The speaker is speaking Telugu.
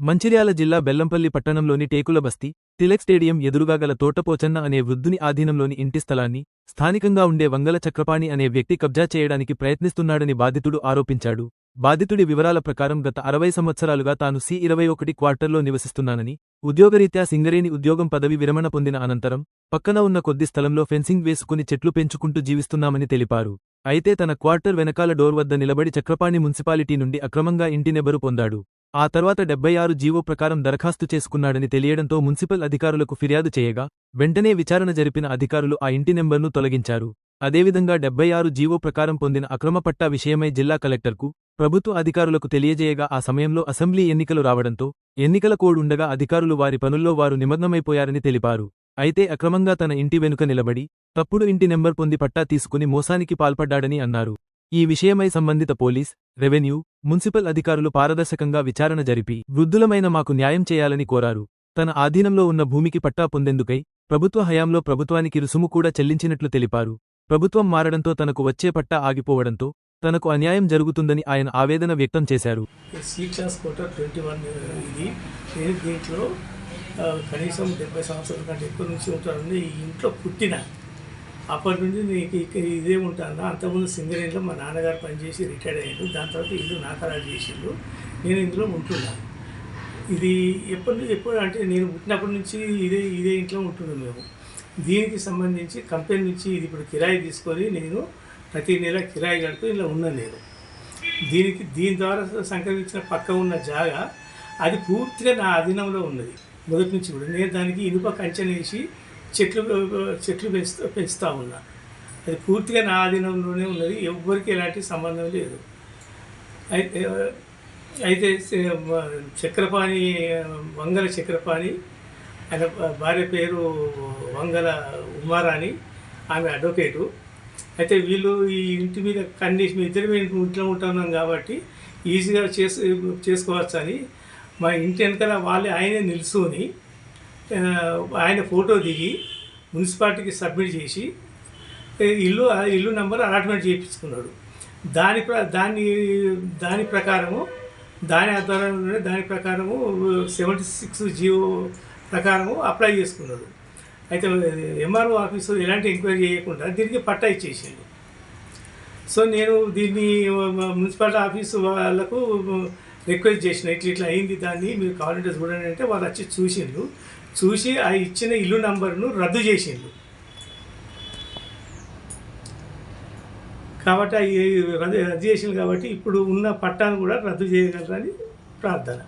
మంచిర్యాల జిల్లా బెల్లంపల్లి పట్టణంలోని టేకుల బస్తీ తిలక్ స్టేడియం ఎదురుగా గల తోటపోచన్న అనే వృద్ధుని ఆధీనంలోని ఇంటి స్థలాన్ని స్థానికంగా ఉండే వంగల చక్రపాణి అనే వ్యక్తి కబ్జా చేయడానికి ప్రయత్నిస్తున్నాడని బాధితుడు ఆరోపించాడు. బాధితుడి వివరాల ప్రకారం గత అరవై సంవత్సరాలుగా తాను సి ఇరవై ఒకటి క్వార్టర్లో నివసిస్తున్నానని ఉద్యోగరీత్యా సింగరేణి ఉద్యోగం పదవి విరమణ పొందిన అనంతరం పక్కన ఉన్న కొద్ది స్థలంలో ఫెన్సింగ్ వేసుకుని చెట్లు పెంచుకుంటూ జీవిస్తున్నామని తెలిపారు. అయితే తన క్వార్టర్ వెనకాల డోర్ వద్ద నిలబడి చక్రపాణి మున్సిపాలిటీ నుండి అక్రమంగా ఇంటి నెబరు పొందాడు. ఆ తర్వాత డెబ్బై ఆరు జీవో ప్రకారం దరఖాస్తు చేసుకున్నాడని తెలియడంతో మున్సిపల్ అధికారులకు ఫిర్యాదు చేయగా వెంటనే విచారణ జరిపిన అధికారులు ఆ ఇంటి నెంబర్ను తొలగించారు. అదేవిధంగా డెబ్బై ఆరు జీవో ప్రకారం పొందిన అక్రమ పట్టా విషయమై జిల్లా కలెక్టర్కు ప్రభుత్వ అధికారులకు తెలియజేయగా ఆ సమయంలో అసెంబ్లీ ఎన్నికలు రావడంతో ఎన్నికల కోడ్ ఉండగా అధికారులు వారి పనుల్లో వారు నిమగ్నమైపోయారని తెలిపారు. అయితే అక్రమంగా తన ఇంటి వెనుక నిలబడి తప్పుడు ఇంటి నెంబర్ పొంది పట్టా తీసుకుని మోసానికి పాల్పడ్డాడని అన్నారు. ఈ విషయమై సంబంధిత పోలీస్ రెవెన్యూ మున్సిపల్ అధికారులు పారదర్శకంగా విచారణ జరిపి వృద్ధులమైన మాకు న్యాయం చేయాలని కోరారు. తన ఆధీనంలో ఉన్న భూమికి పట్టా పొందేందుకై ప్రభుత్వ హయాంలో ప్రభుత్వానికి రుసుము కూడా చెల్లించినట్లు తెలిపారు. ప్రభుత్వం మారడంతో తనకు వచ్చే పట్టా ఆగిపోవడంతో తనకు అన్యాయం జరుగుతుందని ఆయన ఆవేదన వ్యక్తం చేశారు. దీంట్లో కనీసం డెబ్బై సంవత్సరాల కంటే ఎక్కువ నుంచి ఉంటాను ఈ ఇంట్లో పుట్టిన అప్పటి నుండి నీకు ఇక్కడ ఇదే ఉంటాను అంతకుముందు సింగరేణిలో మా నాన్నగారు పనిచేసి రిటైర్డ్ అయ్యాడు దాని తర్వాత ఇల్లు నాకరాలు చేసిండు. నేను ఇందులో ఉంటున్నాను ఇది ఎప్పటి ఎప్పుడు అంటే నేను పుట్టినప్పటి నుంచి ఇదే ఇదే ఇంట్లో ఉంటున్నాం మేము. దీనికి సంబంధించి కంపెనీ నుంచి ఇది ఇప్పుడు కిరాయి తీసుకొని నేను ప్రతి నెల కిరాయి కడుతూ ఇలా ఉన్నా నేను. దీనికి దీని ద్వారా సంక్రమించిన పక్క ఉన్న జాగా అది పూర్తిగా నా అధీనంలో ఉన్నది. మొదటి నుంచి కూడా. నేను దానికి ఇనుప కంచెనేసి వేసి చెట్లు చెట్లు పెంచుతా పెంచుతూ ఉన్నా. అది పూర్తిగా నా ఆధీనంలోనే ఉన్నది. ఎవ్వరికి ఎలాంటి సంబంధం లేదు. అయితే అయితే చక్రపాణి వంగల చక్రపాణి ఆయన భార్య పేరు వంగల ఉమారాణి ఆమె అడ్వకేటు. అయితే వీళ్ళు ఈ ఇంటి మీద కండిషన్ ఇద్దరు మేము ఇంట్లో ఉంటున్నాం కాబట్టి ఈజీగా చేసు చేసుకోవచ్చు అని మా ఇంటి వెనకాల వాళ్ళే ఆయనే నిల్చుని ఆయన ఫోటో దిగి మున్సిపాలిటీకి సబ్మిట్ చేసి ఇల్లు ఇల్లు నెంబర్ అలాట్మెంట్ చేయించుకున్నాడు. దాని ప్ర దాని దాని ప్రకారము దాని ఆధారంలోనే దాని ప్రకారము సెవెంటీ సిక్స్ జియో ప్రకారము అప్లై చేసుకున్నాడు. అయితే ఎంఆర్ఓ ఆఫీసు ఎలాంటి ఎంక్వైరీ చేయకుండా దీనికి పట్టా ఇచ్చేసాడు. సో నేను దీన్ని మున్సిపాలిటీ ఆఫీసు వాళ్ళకు రిక్వెస్ట్ చేసిన ఇట్లా ఇట్లా అయింది దాన్ని మీరు కావాలంటే చూడండి అంటే వాళ్ళు వచ్చి చూసిండ్రు. చూసి ఆ ఇచ్చిన ఇల్లు నంబర్ను రద్దు చేసిండ్రు. కాబట్టి రద్దు రద్దు చేసింది కాబట్టి ఇప్పుడు ఉన్న పట్టాను కూడా రద్దు చేయగలరని ప్రార్థన.